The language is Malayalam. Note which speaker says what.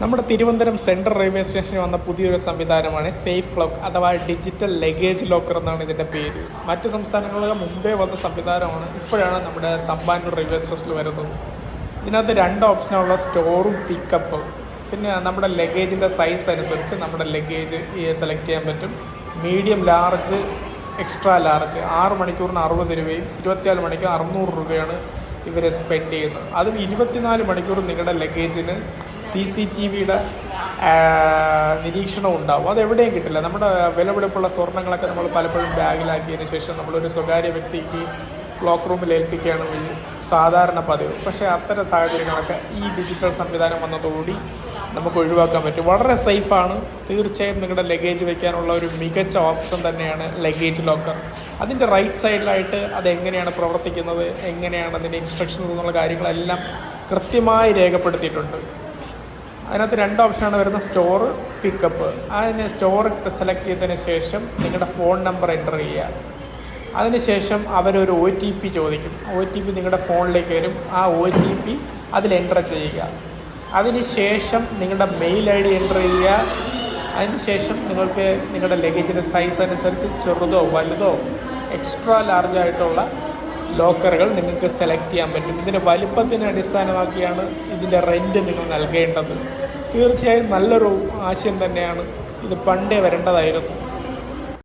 Speaker 1: നമ്മുടെ തിരുവനന്തപുരം സെൻട്രൽ റെയിൽവേ സ്റ്റേഷനിൽ വന്ന പുതിയൊരു സംവിധാനമാണ് സേഫ് ക്ലോക്ക് അഥവാ ഡിജിറ്റൽ ലഗേജ് ലോക്കർ എന്നാണ് ഇതിന്റെ പേര്. മറ്റ് സംസ്ഥാനങ്ങളിൽ മുമ്പേ വന്ന സംവിധാനമാണ് ഇപ്പോഴാണ് നമ്മുടെ തമ്പാനൂർ റെയിൽവേ സ്റ്റേഷനിൽ വരുന്നത്. ഇതിനകത്ത് രണ്ട് ഓപ്ഷനുള്ള സ്റ്റോറും പിക്കപ്പും. പിന്നെ നമ്മുടെ ലഗേജിന്റെ സൈസ് അനുസരിച്ച് നമ്മുടെ ലഗേജ് സെലക്ട് ചെയ്യാൻ പറ്റും. Medium large extra large. ആറ് മണിക്കൂറിന് അറുപത് രൂപയും ഇരുപത്തിനാല് മണിക്കൂർ അറുന്നൂറ് രൂപയാണ് ഇവർ സ്പെൻഡ് ചെയ്യുന്നു. അതും ഇരുപത്തിനാല് മണിക്കൂർ നിങ്ങളുടെ ലഗേജിന് സി സി ടി വിയുടെ നിരീക്ഷണം ഉണ്ടാവും. അത് എവിടെയും കിട്ടില്ല. നമ്മുടെ വിലപിടിപ്പുള്ള സ്വർണങ്ങളൊക്കെ നമ്മൾ പലപ്പോഴും ബാഗിലാക്കിയതിന് ശേഷം നമ്മളൊരു സ്വകാര്യ വ്യക്തിക്ക് ക്ലോക്ക് റൂമിൽ ഏൽപ്പിക്കുകയാണ് സാധാരണ പതിവ്. പക്ഷേ അത്തരം സാഹചര്യങ്ങളൊക്കെ ഈ ഡിജിറ്റൽ സംവിധാനം വന്നതോടുകൂടി നമുക്ക് ഒഴിവാക്കാൻ പറ്റും. വളരെ സേഫാണ് തീർച്ചയായും നിങ്ങളുടെ ലഗേജ് വെക്കാനുള്ള ഒരു മികച്ച ഓപ്ഷൻ തന്നെയാണ് ലഗേജ് ലോക്കർ അതിന്റെ റൈറ്റ് സൈഡിലായിട്ട് അത് എങ്ങനെയാണ് പ്രവർത്തിക്കുന്നത് എങ്ങനെയാണ് അതിന്റെ ഇൻസ്ട്രക്ഷൻസ് എന്നുള്ള കാര്യങ്ങളെല്ലാം കൃത്യമായി രേഖപ്പെടുത്തിയിട്ടുണ്ട്. അതിനകത്ത് രണ്ട് ഓപ്ഷനാണ് വരുന്നത് സ്റ്റോർ പിക്കപ്പ് അതിന് സ്റ്റോർ സെലക്ട് ചെയ്തതിന് ശേഷം നിങ്ങളുടെ ഫോൺ നമ്പർ എന്റർ ചെയ്യുക. അതിനുശേഷം അവരൊരു ഒ ടി പി ചോദിക്കും. ഒ ടി പി നിങ്ങളുടെ ഫോണിലേക്ക് വരും. ആ ഒ ടി പി അതിൽ എന്റർ ചെയ്യുക. അതിനുശേഷം നിങ്ങളുടെ മെയിൽ ഐ ഡി എന്റർ ചെയ്യുക. അതിനുശേഷം നിങ്ങൾക്ക് നിങ്ങളുടെ ലഗേജിന്റെ സൈസ് അനുസരിച്ച് ചെറുതോ വലുതോ എക്സ്ട്രാ ലാർജ് ആയിട്ടുള്ള ലോക്കറുകൾ നിങ്ങൾക്ക് സെലക്ട് ചെയ്യാൻ പറ്റും. ഇതിന്റെ വലിപ്പത്തിനെ അടിസ്ഥാനമാക്കിയാണ് ഇതിന്റെ റെന്റ് നിങ്ങൾ നൽകേണ്ടത്. തീർച്ചയായും നല്ലൊരു ആശയം തന്നെയാണ്. ഇത് പണ്ടേ വരേണ്ടതായിരുന്നു.